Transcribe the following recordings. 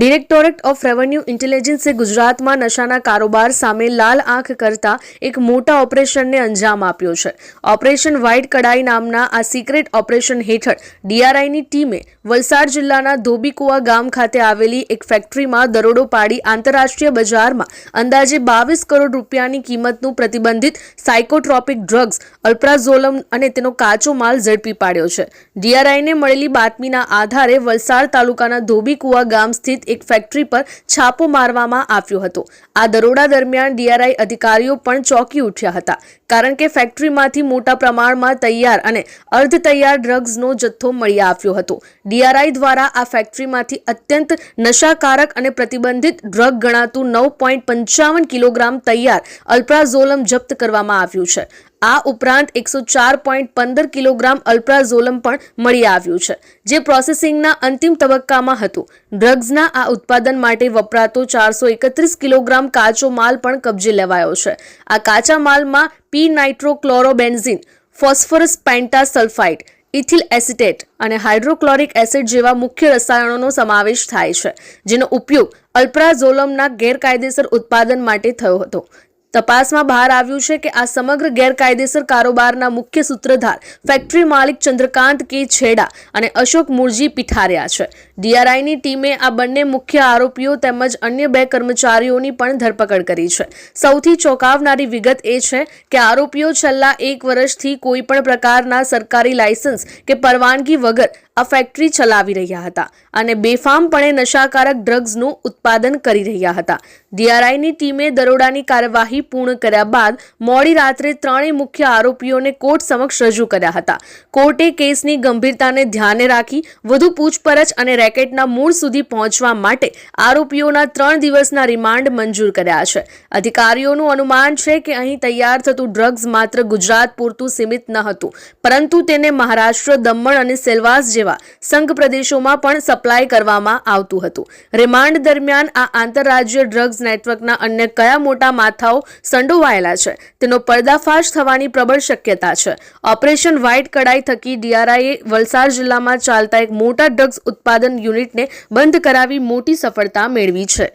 Directorate of revenue ઇન્ટેલિજન્સે ગુજરાતમાં નશાના કારોબાર સામે લાલ આંખ કરતા એક મોટા ઓપરેશનને અંજામ આપ્યો છે. ઓપરેશન વ્હાઇટ કડાઈ નામના આ સિક્રેટ ઓપરેશન હેઠળ ડીઆરઆઈની ટીમે વલસાડ જિલ્લાના ધોબીકુવા ગામ ખાતે આવેલી એક ફેક્ટરીમાં દરોડો પાડી આંતરરાષ્ટ્રીય બજારમાં અંદાજે બાવીસ કરોડ રૂપિયાની કિંમતનું પ્રતિબંધિત સાયકોટ્રોપિક ડ્રગ્સ, અલ્પ્રાઝોલમ અને તેનો કાચો માલ ઝડપી પાડ્યો છે. ડીઆરઆઈને મળેલી બાતમીના આધારે વલસાડ તાલુકાના ધોબીકુવા ગામ સ્થિત એક ફેક્ટરી પર છાપો મારવામાં આવ્યો હતો. આ દરોડા દરમિયાન ડીઆરઆઈ અધિકારીઓ પણ ચોંકી ઉઠ્યા હતા, કારણ કે ફેક્ટરીમાંથી મોટા પ્રમાણમાં તૈયાર અને અર્ધ તૈયાર ડ્રગ્સનો જથ્થો મળી આવ્યો હતો. ડીઆરઆઈ દ્વારા આ ફેક્ટરીમાંથી અત્યંત નશાકારક અને પ્રતિબંધિત ડ્રગ ગણાતું નવ પોઈન્ટ પંચાવન કિલોગ્રામ તૈયાર અલ્પ્રાઝોલમ જપ્ત કરવામાં આવ્યું છે. આ ઉપરાંત એકસો ચાર પોઈન્ટ પંદર કિલોગ્રામ અલ્પ્રાઝોલમ પણ મળી આવ્યું છે, જે પ્રોસેસિંગના અંતિમ તબક્કામાં હતું. ડ્રગ્સના આ ઉત્પાદન માટે વપરાતો ચારસો એકત્રીસ કિલોગ્રામ કાચો માલ પણ કબજે લેવાયો છે. આ કાચા માલમાં P nitrochlorobenzene, phosphorus pentasulphide, ethyl acetate અને હાઇડ્રોક્લોરિક એસિડ જેવા મુખ્ય રસાયણોનો સમાવેશ થાય છે, જેનો ઉપયોગ અલ્પ્રાઝોલમના ગેરકાયદેસર ઉત્પાદન માટે થયો હતો. તપાસમાં બહાર આવ્યું છે કે આ સમગ્ર ગેરકાયદેસર કારોબારના મુખ્ય સૂત્રધાર ફેક્ટરી માલિક ચંદ્રકાંત કે છેડા અને અશોક મુરજી પીઠાર્યા છે. ડીઆરઆઈની ટીમે આ બંને મુખ્ય આરોપીઓ તેમજ અન્ય બે કર્મચારીઓની પણ ધરપકડ કરી છે. સૌથી ચોંકાવનારી વિગત એ છે કે આરોપીઓ છેલ્લા એક વર્ષથી કોઈપણ પ્રકારના સરકારી લાયસન્સ કે પરવાનગી વગર આ ફેક્ટરી ચલાવી રહ્યા હતા અને બેફામપણે નશાકારક ડ્રગ્સનું ઉત્પાદન કરી રહ્યા હતા. ડીઆરઆઈની ટીમે દરોડાની કાર્યવાહી પૂર્ણ કર્યા બાદ મોડી રાત્રે ત્રણેય મુખ્ય આરોપીઓને કોર્ટ સમક્ષ રજૂ કર્યા હતા. કોર્ટે કેસની ગંભીરતાને ધ્યાને રાખી વધુ પૂછપરછ અને રેકેટના મૂળ સુધી પહોંચવા માટે આરોપીઓના ત્રણ દિવસના રિમાન્ડ મંજૂર કર્યા છે. અધિકારીઓનું અનુમાન છે કે અહીં તૈયાર થતું ડ્રગ્સ માત્ર ગુજરાત પૂરતું સીમિત ન હતું, પરંતુ તેને મહારાષ્ટ્ર, દમણ અને સેલવાસ જેવા સંઘ પ્રદેશોમાં પણ સપ્લાય કરવામાં આવતું હતું. રિમાન્ડ દરમિયાન આ આંતરરાજ્ય ડ્રગ્સ નેટવર્કના અન્ય કયા મોટા માથાઓ સંડોવાયેલા છે? તેનો પર્દાફાશ થવાની પ્રબળ શક્યતા છે. ઓપરેશન વ્હાઇટ કડાઈ થકી ડીઆરઆઈએ વલસાડ જિલ્લામાં ચાલતા એક મોટા ડ્રગ્સ ઉત્પાદન યુનિટને બંધ કરાવી મોટી સફળતા મેળવી છે.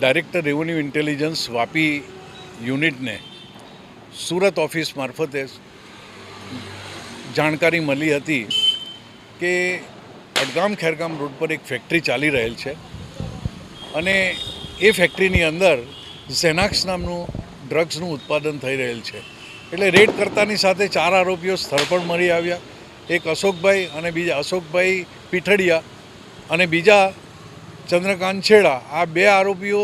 ડાયરેક્ટર રેવન્યુ ઇન્ટેલિજન્સ વાપી યુનિટને સુરત ઓફિસ મારફતે જાણકારી મળી હતી કે અડગામ ખેરગામ રોડ પર એક ફેક્ટરી ચાલી રહેલ છે અને એ ફેક્ટરીની અંદર ઝેનાક્સ નામનું ડ્રગ્સનું ઉત્પાદન થઈ રહેલ છે. એટલે રેડ કરતાની સાથે ચાર આરોપીઓ સ્થળ પર મળી આવ્યા. એક અશોકભાઈ અને બીજા અશોકભાઈ પીઠડિયા અને બીજા ચંદ્રકાંત છેડા આ બે આરોપીઓ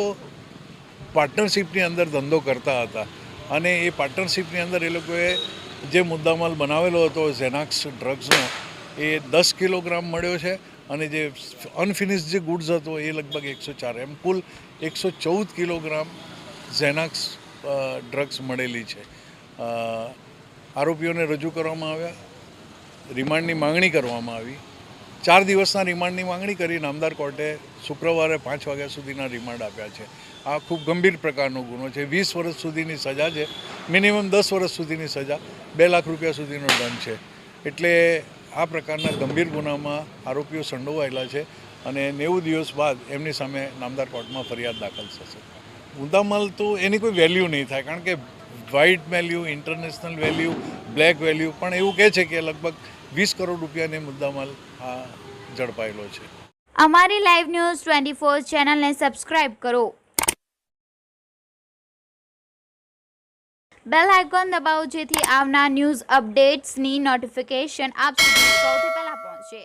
પાર્ટનરશિપની અંદર ધંધો કરતા હતા. અને એ પાર્ટનરશિપની અંદર એ લોકોએ જે મુદ્દામાલ બનાવેલો હતો ઝેનાક્સ ડ્રગ્સનો એ દસ કિલોગ્રામ મળ્યો છે અને જે અનફિનિશ જે ગુડ્સ હતો એ લગભગ એકસો ચાર એમ, કુલ એકસો ચૌદ કિલોગ્રામ ઝેનાક્સ ડ્રગ્સ મળેલી છે. આરોપીઓને રજૂ કરવામાં આવ્યા, રિમાન્ડની માંગણી કરવામાં આવી. ચાર દિવસના રિમાન્ડની માંગણી કરી નામદાર કોર્ટે શુક્રવારે પાંચ વાગ્યા સુધીના રિમાન્ડ આપ્યા છે. આ ખૂબ ગંભીર પ્રકારનો ગુનો છે. વીસ વર્ષ સુધીની સજા છે. મિનિમમ દસ વર્ષ સુધીની સજા. બે લાખ રૂપિયા સુધીનો દંડ છે. એટલે આ પ્રકારના ગંભીર ગુનામાં આરોપીઓ સંડોવાયેલા છે અને નેવું દિવસ બાદ એમની સામે નામદાર કોર્ટમાં ફરિયાદ દાખલ થશે. મુદ્દામાલ તો એની કોઈ વેલ્યુ નહીં થાય. કારણ કે white value, international value, black value પણ એવું કહે છે કે લગભગ વીસ કરોડ રૂપિયાની મુદ્દામાલ આ ઝડપાયેલો છે. અમારી લાઈવ ન્યૂઝ ટ્વેન્ટી ફોર ચેનલને સબસ્ક્રાઇબ કરો. બેલ આઇકોન દબાવો જેથી આવનાર ન્યૂઝ અપડેટ્સની નોટિફિકેશન આપ સુધી સૌથી પહેલાં પહોંચે.